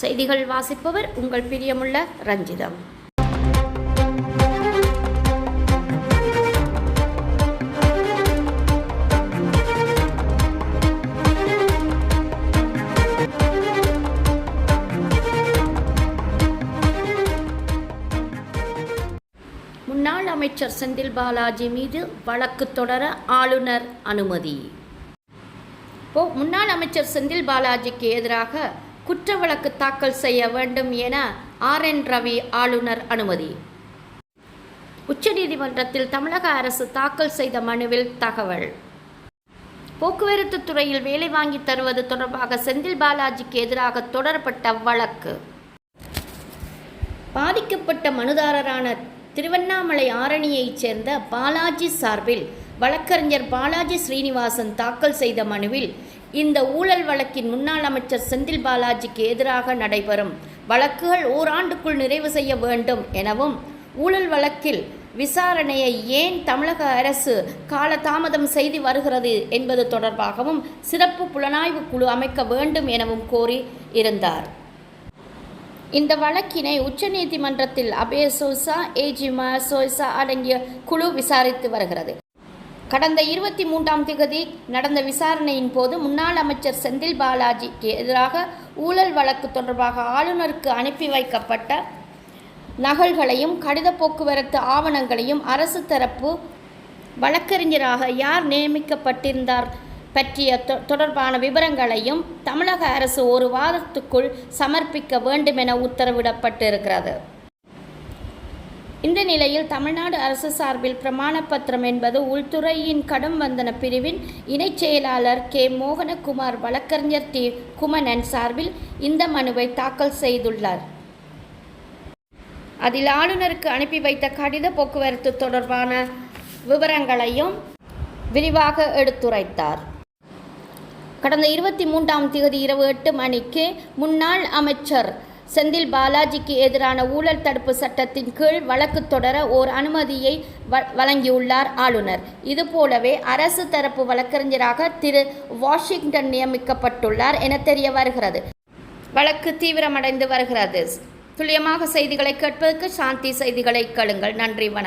செய்திகள் வாசிப்பவர் உங்கள் பிரியமுள்ள ரஞ்சிதம். முன்னாள் அமைச்சர் செந்தில் பாலாஜி மீது வழக்கு தொடர ஆளுநர் அனுமதி. இப்போ முன்னாள் அமைச்சர் செந்தில் பாலாஜிக்கு எதிராக குற்ற வழக்கு தாக்கல் செய்ய வேண்டும் என ஆர் என் ரவி ஆளுநர் அனுமதி. உச்சநீதிமன்றத்தில் தமிழக அரசு தாக்கல் செய்த மனுவில் தகவல். போக்குவரத்து துறையில் வேலை வாங்கி தருவது தொடர்பாக செந்தில் பாலாஜிக்கு எதிராக தொடரப்பட்ட வழக்கு. பாதிக்கப்பட்ட மனுதாரரான திருவண்ணாமலை ஆரணியைச் சேர்ந்த பாலாஜி சார்பில் வழக்கறிஞர் பாலாஜி ஸ்ரீனிவாசன் தாக்கல் செய்த மனுவில் இந்த ஊழல் வழக்கின் முன்னாள் அமைச்சர் செந்தில் பாலாஜிக்கு எதிராக நடைபெறும் வழக்குகள் ஓராண்டுக்குள் நிறைவு செய்ய வேண்டும் எனவும் ஊழல் வழக்கில் விசாரணையை ஏன் தமிழக அரசு காலதாமதம் செய்து வருகிறது என்பது தொடர்பாகவும் சிறப்பு புலனாய்வு குழு அமைக்க வேண்டும் எனவும் கோரி இருந்தார். இந்த வழக்கினை உச்சநீதிமன்றத்தில் அபே சோசா ஏஜிமா சோசா அடங்கிய குழு விசாரித்து வருகிறது. கடந்த இருபத்தி மூன்றாம் திகதி நடந்த விசாரணையின் போது முன்னாள் அமைச்சர் செந்தில் பாலாஜிக்கு எதிராக ஊழல் வழக்கு தொடர்பாக ஆளுநருக்கு அனுப்பி வைக்கப்பட்ட நகல்களையும் கடித போக்குவரத்து ஆவணங்களையும் அரசு தரப்பு வழக்கறிஞராக யார் நியமிக்கப்பட்டிருந்தார் பற்றிய தொ- தொடர்பான விவரங்களையும் தமிழக அரசு ஒரு வாரத்துக்குள் சமர்ப்பிக்க வேண்டும் என உத்தரவிடப்பட்டிருக்கிறது. இந்த நிலையில் தமிழ்நாடு அரசு சார்பில் பிரமாண பத்திரம் என்பது உள்துறையின் கடும் வந்தன பிரிவின் இணைச் செயலாளர் கே. மோகனகுமார் வழக்கறிஞர் டி. குமணன் சார்பில் இந்த மனுவை தாக்கல் செய்துள்ளார். அதில் ஆளுநருக்கு அனுப்பி வைத்த கடித போக்குவரத்து தொடர்பான விவரங்களையும் விரிவாக எடுத்துரைத்தார். கடந்த இருபத்தி மூன்றாம் தேதி இரவு எட்டு மணிக்கு முன்னாள் அமைச்சர் செந்தில் பாலாஜிக்கு எதிரான ஊழல் தடுப்பு சட்டத்தின் கீழ் வழக்கு தொடர ஓர் அனுமதியை வ- வழங்கியுள்ளார் ஆளுநர். இதுபோலவே அரசு தரப்பு வழக்கறிஞராக திரு வாஷிங்டன் நியமிக்கப்பட்டுள்ளார் என தெரிய வருகிறது. வழக்கு தீவிரமடைந்து வருகிறது. துல்லியமாக செய்திகளை கேட்பதற்கு சாந்தி செய்திகளை கேளுங்கள். நன்றி வணக்கம்.